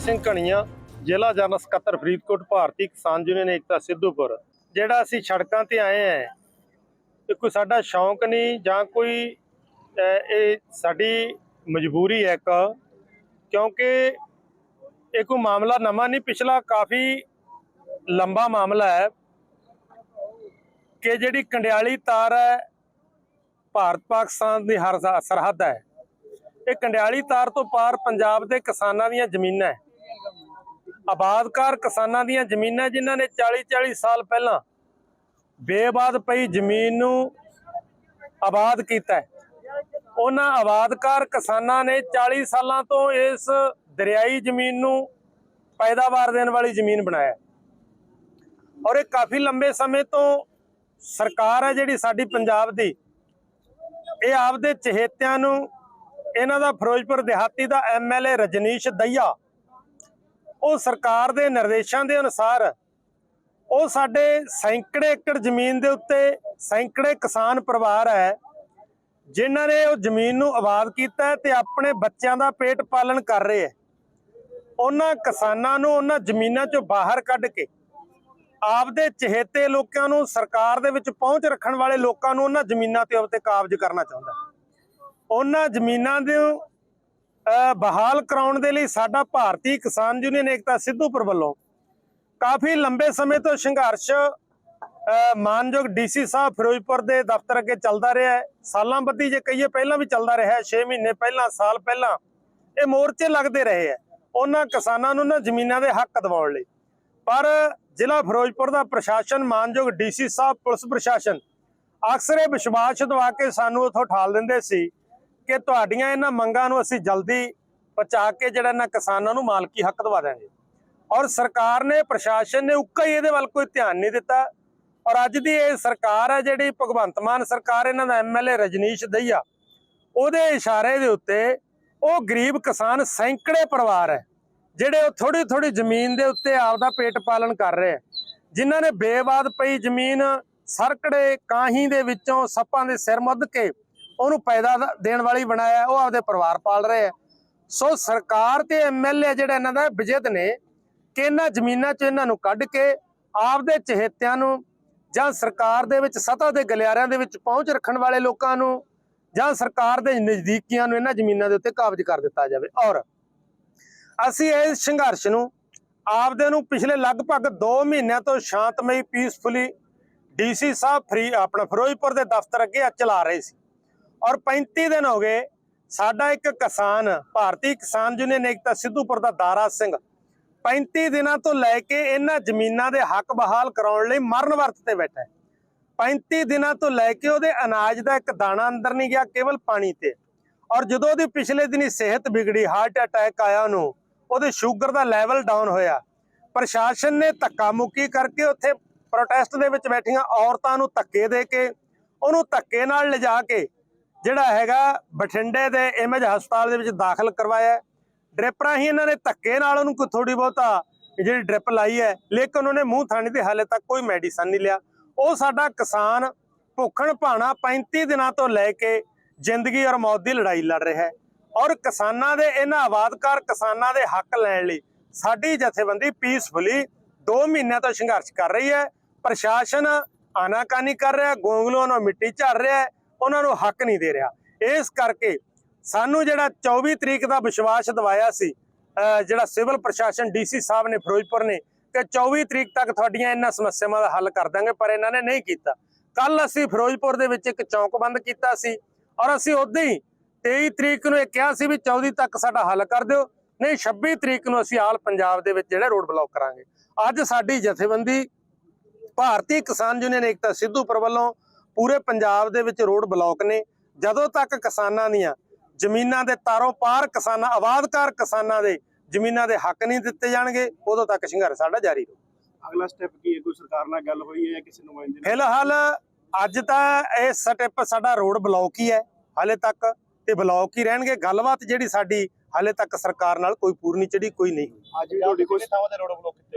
ਸਿੰਘ ਘਣੀਆਂ, ਜ਼ਿਲ੍ਹਾ ਜਨਰਲ ਸਕੱਤਰ ਫਰੀਦਕੋਟ, ਭਾਰਤੀ ਕਿਸਾਨ ਯੂਨੀਅਨ ਏਕਤਾ ਸਿੱਧੂਪੁਰ, ਜਿਹੜਾ ਅਸੀਂ ਸੜਕਾਂ ਤੇ ਆਏ ਆ ਇਹ ਕੋਈ ਸਾਡਾ ਸ਼ੌਂਕ ਨਹੀਂ ਜਾਂ ਕੋਈ ਇਹ ਸਾਡੀ ਮਜਬੂਰੀ ਹੈ ਇੱਕ, ਕਿਉਂਕਿ ਇਹ ਕੋਈ ਮਾਮਲਾ ਨਵਾਂ ਨਹੀਂ, ਪਿਛਲਾ ਕਾਫੀ ਲੰਬਾ ਮਾਮਲਾ ਹੈ ਕਿ ਜਿਹੜੀ ਕੰਡਿਆਲੀ ਤਾਰ ਹੈ, ਭਾਰਤ ਪਾਕਿਸਤਾਨ ਦੀ ਹਰ ਸਰਹੱਦ ਹੈ। ਇਹ ਕੰਡਿਆਲੀ ਤਾਰ ਤੋਂ ਪਾਰ ਪੰਜਾਬ ਦੇ ਕਿਸਾਨਾਂ ਦੀਆਂ ਜ਼ਮੀਨਾਂ ਹੈ। ਆਬਾਦਕਾਰ ਕਿਸਾਨਾਂ ਦੀਆਂ ਜ਼ਮੀਨਾਂ ਜਿਨ੍ਹਾਂ ਨੇ 40 40 ਸਾਲ ਪਹਿਲਾਂ ਬੇਬਾਦ ਪਈ ਜ਼ਮੀਨ ਨੂੰ ਆਬਾਦ ਕੀਤਾ ਉਹਨਾਂ ਆਬਾਦਕਾਰ ਕਿਸਾਨਾਂ ਨੇ 40 ਸਾਲਾਂ ਤੋਂ ਇਸ ਦਰਿਆਈ ਜ਼ਮੀਨ ਨੂੰ ਪੈਦਾਵਾਰ ਦੇਣ ਵਾਲੀ ਜ਼ਮੀਨ ਬਣਾਇਆ ਔਰ ਇਹ ਕਾਫੀ ਲੰਬੇ ਸਮੇਂ ਤੋਂ ਸਰਕਾਰ ਹੈ ਜਿਹੜੀ ਸਾਡੀ ਪੰਜਾਬ ਦੀ। ਇਹ ਆਪਦੇ ਚਹੇਤਿਆਂ ਨੂੰ, ਇਹਨਾਂ ਦਾ ਫਿਰੋਜ਼ਪੁਰ ਦਿਹਾਤੀ ਦਾ ਐਮਐਲਏ ਰਜਨੀਸ਼ ਦਈਆ ਉਹ ਸਰਕਾਰ ਦੇ ਨਿਰਦੇਸ਼ਾਂ ਦੇ ਅਨੁਸਾਰ ਉਹ ਸਾਡੇ ਸੈਂਕੜੇ ਏਕੜ ਜ਼ਮੀਨ ਦੇ ਉੱਤੇ ਸੈਂਕੜੇ ਕਿਸਾਨ ਪਰਿਵਾਰ ਹੈ, ਜਿਨ੍ਹਾਂ ਨੇ ਉਹ ਜ਼ਮੀਨ ਨੂੰ ਆਬਾਦ ਕੀਤਾ ਹੈ ਤੇ ਆਪਣੇ ਬੱਚਿਆਂ ਦਾ ਪੇਟ ਪਾਲਣ ਕਰ ਰਹੇ ਹੈ। ਉਹਨਾਂ ਕਿਸਾਨਾਂ ਨੂੰ ਉਹਨਾਂ ਜ਼ਮੀਨਾਂ ਚੋਂ ਬਾਹਰ ਕੱਢ ਕੇ ਆਪਦੇ ਚਹੇਤੇ ਲੋਕਾਂ ਨੂੰ ਸਰਕਾਰ ਦੇ ਵਿੱਚ ਪਹੁੰਚ ਰੱਖਣ ਵਾਲੇ ਲੋਕਾਂ ਨੂੰ ਉਹਨਾਂ ਜ਼ਮੀਨਾਂ ਤੇ ਉੱਤੇ ਕਾਬਜ਼ ਕਰਨਾ ਚਾਹੁੰਦਾ ਉਹਨਾਂ ਜ਼ਮੀਨਾਂ ਦੇ ਬਹਾਲ ਕਰਾਉਣ ਦੇ ਲਈ ਸਾਡਾ ਭਾਰਤੀ ਕਿਸਾਨ ਯੂਨੀਅਨ ਏਕਤਾ ਸਿੱਧੂਪੁਰ ਵੱਲੋਂ ਕਾਫੀ ਲੰਬੇ ਸਮੇਂ ਤੋਂ ਸੰਘਰਸ਼ ਅਹ, ਮਾਨਯੋਗ ਡੀਸੀ ਸਾਹਿਬ ਫਿਰੋਜ਼ਪੁਰ ਦੇ ਦਫ਼ਤਰ ਅੱਗੇ ਚੱਲਦਾ ਰਿਹਾ ਹੈ। ਸਾਲਾਂ ਬੱਧੀ ਜੇ ਕਹੀਏ ਪਹਿਲਾਂ ਵੀ ਚੱਲਦਾ ਰਿਹਾ ਹੈ। 6 ਮਹੀਨੇ ਪਹਿਲਾਂ ਸਾਲ ਪਹਿਲਾਂ ਇਹ ਮੋਰਚੇ ਲੱਗਦੇ ਰਹੇ ਹੈ। ਉਹਨਾਂ ਕਿਸਾਨਾਂ ਨੂੰ ਨਾ ਜ਼ਮੀਨਾਂ ਦੇ ਹੱਕ ਦਿਵਾਉਣ ਲਈ। ਪਰ ਜ਼ਿਲ੍ਹਾ ਫਿਰੋਜ਼ਪੁਰ ਦਾ ਪ੍ਰਸ਼ਾਸਨ ਮਾਨਯੋਗ ਡੀਸੀ ਸਾਹਿਬ ਪੁਲਿਸ ਪ੍ਰਸ਼ਾਸਨ ਅਕਸਰ ਇਹ ਵਿਸ਼ਵਾਸ ਦਵਾ ਕੇ ਸਾਨੂੰ ਉਥੋਂ ਠਾਲ ਦਿੰਦੇ ਸੀ ਕਿ ਤੁਹਾਡੀਆਂ ਇਹਨਾਂ ਮੰਗਾਂ ਨੂੰ ਅਸੀਂ ਜਲਦੀ ਪਹੁੰਚਾ ਕੇ ਜਿਹੜਾ ਇਹਨਾਂ ਕਿਸਾਨਾਂ ਨੂੰ ਮਾਲਕੀ ਹੱਕ ਦਵਾ ਦਾਂਗੇ ਔਰ ਸਰਕਾਰ ਨੇ, ਪ੍ਰਸ਼ਾਸਨ ਨੇ ਉੱਕਾ ਹੀ ਇਹਦੇ ਵੱਲ ਕੋਈ ਧਿਆਨ ਨਹੀਂ ਦਿੱਤਾ। ਔਰ ਅੱਜ ਦੀ ਇਹ ਸਰਕਾਰ ਹੈ ਜਿਹੜੀ ਭਗਵੰਤ ਮਾਨ ਸਰਕਾਰ, ਇਹਨਾਂ ਦਾ ਐਮਐਲਏ ਰਜਨੀਸ਼ ਦਈਆ, ਉਹਦੇ ਇਸ਼ਾਰੇ ਦੇ ਉੱਤੇ ਉਹ ਗਰੀਬ ਕਿਸਾਨ ਸੈਂਕੜੇ ਪਰਿਵਾਰ ਹੈ, ਜਿਹੜੇ ਉਹ ਥੋੜੀ ਥੋੜੀ ਜ਼ਮੀਨ ਦੇ ਉੱਤੇ ਆਪਦਾ ਪੇਟ ਪਾਲਣ ਕਰ ਰਹੇ ਹੈ। ਜਿਨ੍ਹਾਂ ਨੇ ਬੇਵਾਦ ਪਈ ਜ਼ਮੀਨ ਸਰਕੜੇ ਕਾਹੀਂ ਦੇ ਵਿੱਚੋਂ ਸੱਪਾਂ ਦੇ ਸਿਰ ਮੁੱਧ ਕੇ ਉਹਨੂੰ ਪੈਦਾ ਦੇਣ ਵਾਲੀ ਬਣਾਇਆ ਉਹ ਆਪਦੇ ਪਰਿਵਾਰ ਪਾਲ ਰਹੇ ਹੈ। ਸੋ ਸਰਕਾਰ ਤੇ ਐਮਐਲਏ ਜਿਹੜਾ ਇਹਨਾਂ ਦਾ ਵਿਜੇਤ ਨੇ, ਕਿ ਇਹਨਾਂ ਜ਼ਮੀਨਾਂ 'ਚ ਇਹਨਾਂ ਨੂੰ ਕੱਢ ਕੇ ਆਪਦੇ ਚਹੇਤਿਆਂ ਨੂੰ ਜਾਂ ਸਰਕਾਰ ਦੇ ਵਿੱਚ ਸਤਾ ਦੇ ਗਲਿਆਰਿਆਂ ਦੇ ਵਿੱਚ ਪਹੁੰਚ ਰੱਖਣ ਵਾਲੇ ਲੋਕਾਂ ਨੂੰ ਜਾਂ ਸਰਕਾਰ ਦੇ ਨਜ਼ਦੀਕੀਆਂ ਨੂੰ ਇਹਨਾਂ ਜ਼ਮੀਨਾਂ ਦੇ ਉੱਤੇ ਕਾਬਜ਼ ਕਰ ਦਿੱਤਾ ਜਾਵੇ। ਔਰ ਅਸੀਂ ਇਸ ਸੰਘਰਸ਼ ਨੂੰ ਆਪਦੇ ਨੂੰ ਪਿਛਲੇ ਲਗਭਗ 2 ਮਹੀਨਿਆਂ ਤੋਂ ਸ਼ਾਂਤਮਈ ਪੀਸਫੁਲੀ ਡੀਸੀ ਸਾਹਿਬ ਫਰੀ ਆਪਣਾ ਫਿਰੋਜ਼ਪੁਰ ਦੇ ਦਫ਼ਤਰ ਅੱਗੇ ਚਲਾ ਰਹੇ ਸੀ। ਔਰ 35 ਦਿਨ ਹੋ ਗਏ ਸਾਡਾ ਇੱਕ ਕਿਸਾਨ, ਭਾਰਤੀ ਕਿਸਾਨ ਯੂਨੀਅਨ ਏਕਤਾ ਸਿੱਧੂਪੁਰ ਦਾ ਦਾਰਾ ਸਿੰਘ 35 ਦਿਨਾਂ ਤੋਂ ਲੈ ਕੇ ਇਹਨਾਂ ਜ਼ਮੀਨਾਂ ਦੇ ਹੱਕ ਬਹਾਲ ਕਰਾਉਣ ਲਈ ਮਰਨ ਵਰਤ ਤੇ ਬੈਠਾ ਹੈ। 35 ਦਿਨਾਂ ਤੋਂ ਲੈ ਕੇ ਉਹਦੇ ਅਨਾਜ ਦਾ ਇੱਕ ਦਾਣਾ ਅੰਦਰ ਨਹੀਂ ਗਿਆ, ਕੇਵਲ ਪਾਣੀ ਤੇ। ਔਰ ਜਦੋਂ ਉਹਦੀ ਪਿਛਲੇ ਦਿਨੀ ਸਿਹਤ ਵਿਗੜੀ, ਹਾਰਟ ਅਟੈਕ ਆਇਆ ਉਹਨੂੰ, ਉਹਦੇ ਸ਼ੂਗਰ ਦਾ ਲੈਵਲ ਡਾਊਨ ਹੋਇਆ। ਪ੍ਰਸ਼ਾਸਨ ਨੇ ਧੱਕਾ ਮੁੱਕੀ ਕਰਕੇ ਉੱਥੇ ਪ੍ਰੋਟੈਸਟ ਦੇ ਵਿੱਚ ਬੈਠੀਆਂ ਔਰਤਾਂ ਨੂੰ ਧੱਕੇ ਦੇ ਕੇ, ਉਹਨੂੰ ਧੱਕੇ ਨਾਲ ਲਿਜਾ ਕੇ ਜਿਹੜਾ ਹੈਗਾ ਬਠਿੰਡੇ ਦੇ ਇਮੇਜ ਹਸਪਤਾਲ ਦੇ ਵਿੱਚ ਦਾਖਲ ਕਰਵਾਇਆ ਹੈ। ਡ੍ਰਿਪ ਰਾਹੀਂ ਇਹਨਾਂ ਨੇ ਧੱਕੇ ਨਾਲ ਉਹਨੂੰ ਕੋਈ ਥੋੜੀ ਬਹੁਤਾ ਜਿਹੜੀ ਡ੍ਰਿਪ ਲਾਈ ਹੈ ਲੇਕਿਨ ਉਹਨੇ ਮੂੰਹ ਥਾਣੀ ਤੇ ਹਾਲੇ ਤੱਕ ਕੋਈ ਮੈਡੀਸਨ ਨਹੀਂ ਲਿਆ। ਉਹ ਸਾਡਾ ਕਿਸਾਨ ਭੁੱਖਣ ਭਾਣਾ 35 ਦਿਨਾਂ ਤੋਂ ਲੈ ਕੇ ਜ਼ਿੰਦਗੀ ਔਰ ਮੌਤ ਦੀ ਲੜਾਈ ਲੜ ਰਿਹਾ ਹੈ। ਔਰ ਕਿਸਾਨਾਂ ਦੇ ਇਹਨਾਂ ਆਬਾਦਕਾਰ ਕਿਸਾਨਾਂ ਦੇ ਹੱਕ ਲੈਣ ਲਈ ਸਾਡੀ ਜਥੇਬੰਦੀ ਪੀਸਫੁਲੀ 2 ਮਹੀਨਿਆਂ ਤੋਂ ਸੰਘਰਸ਼ ਕਰ ਰਹੀ ਹੈ। ਪ੍ਰਸ਼ਾਸਨ ਆਨਾਕਾਨੀ ਕਰ ਰਿਹਾ ਗੋਂਗਲੋਂ ਨੂੰ ਮਿੱਟੀ ਝੜ ਰਿਹਾ ਹੈ, ਉਹਨਾਂ ਨੂੰ ਹੱਕ ਨਹੀਂ ਦੇ ਰਿਹਾ। ਇਸ ਕਰਕੇ ਸਾਨੂੰ ਜਿਹੜਾ 24 ਤਰੀਕ ਦਾ ਵਿਸ਼ਵਾਸ ਦਿਵਾਇਆ ਸੀ ਜਿਹੜਾ ਸਿਵਲ ਪ੍ਰਸ਼ਾਸਨ ਡੀਸੀ ਸਾਹਿਬ ਨੇ ਫਿਰੋਜ਼ਪੁਰ ਨੇ, ਕਿ 24 ਤਰੀਕ ਤੱਕ ਤੁਹਾਡੀਆਂ ਇਹਨਾਂ ਸਮੱਸਿਆਵਾਂ ਦਾ ਹੱਲ ਕਰ ਦਾਂਗੇ, ਪਰ ਇਹਨਾਂ ਨੇ ਨਹੀਂ ਕੀਤਾ। ਕੱਲ ਅਸੀਂ ਫਿਰੋਜ਼ਪੁਰ ਦੇ ਵਿੱਚ ਇੱਕ ਚੌਂਕ ਬੰਦ ਕੀਤਾ ਸੀ ਔਰ ਅਸੀਂ ਉਦੋਂ ਹੀ 23 ਤਰੀਕ ਨੂੰ ਇਹ ਕਿਹਾ ਸੀ ਵੀ 14 ਤੱਕ ਸਾਡਾ ਹੱਲ ਕਰ ਦਿਓ, ਨਹੀਂ 26 ਤਰੀਕ ਨੂੰ ਅਸੀਂ ਆਲ ਪੰਜਾਬ ਦੇ ਵਿੱਚ ਜਿਹੜਾ ਰੋਡ ਬਲੌਕ ਕਰਾਂਗੇ। ਅੱਜ ਸਾਡੀ ਜਥੇਬੰਦੀ ਭਾਰਤੀ ਕਿਸਾਨ ਯੂਨੀਅਨ ਏਕਤਾ ਸਿੱਧੂਪੁਰ ਵੱਲੋਂ ਪੂਰੇ ਪੰਜਾਬ ਦੇ ਵਿੱਚ ਰੋਡ ਬਲੌਕ ਨੇ। ਜਦੋਂ ਤੱਕ ਕਿਸਾਨਾਂ ਦੀਆਂ ਜ਼ਮੀਨਾਂ ਦੇ ਤਾਰੋਂ ਪਾਰ ਕਿਸਾਨਾਂ ਆਬਾਦਕਾਰ ਕਿਸਾਨਾਂ ਦੇ ਜ਼ਮੀਨਾਂ ਦੇ ਹੱਕ ਨਹੀਂ ਦਿੱਤੇ ਜਾਣਗੇ ਉਦੋਂ ਤੱਕ ਸੰਘਰਸ਼ ਸਾਡਾ ਜਾਰੀ ਰਹੂ। ਅਗਲਾ ਸਟੈਪ ਕੀ ਹੈ? ਕੋਈ ਸਰਕਾਰ ਨਾਲ ਗੱਲ ਹੋਈ ਹੈ ਜਾਂ ਕਿਸੇ ਨੁਮਾਇੰਦੇ ਨਾਲ ਫਿਲਹਾਲ ਅੱਜ ਤਾਂ ਇਹ ਸਟੈਪ ਸਾਡਾ ਰੋਡ ਬਲੌਕ ਹੀ ਹੈ ਹਾਲੇ ਤੱਕ ਤੇ ਬਲੌਕ ਹੀ ਰਹਿਣਗੇ। ਗੱਲਬਾਤ ਜਿਹੜੀ ਸਾਡੀ ਹਾਲੇ ਤੱਕ ਸਰਕਾਰ ਨਾਲ ਕੋਈ ਪੂਰਨੀ ਚੜੀ ਕੋਈ ਨਹੀਂ। ਅੱਜ ਵੀ ਤੁਹਾਡੀ ਕੋਈ ਥਾਵਾਂ ਤੇ ਰੋਡ ਬਲੌਕ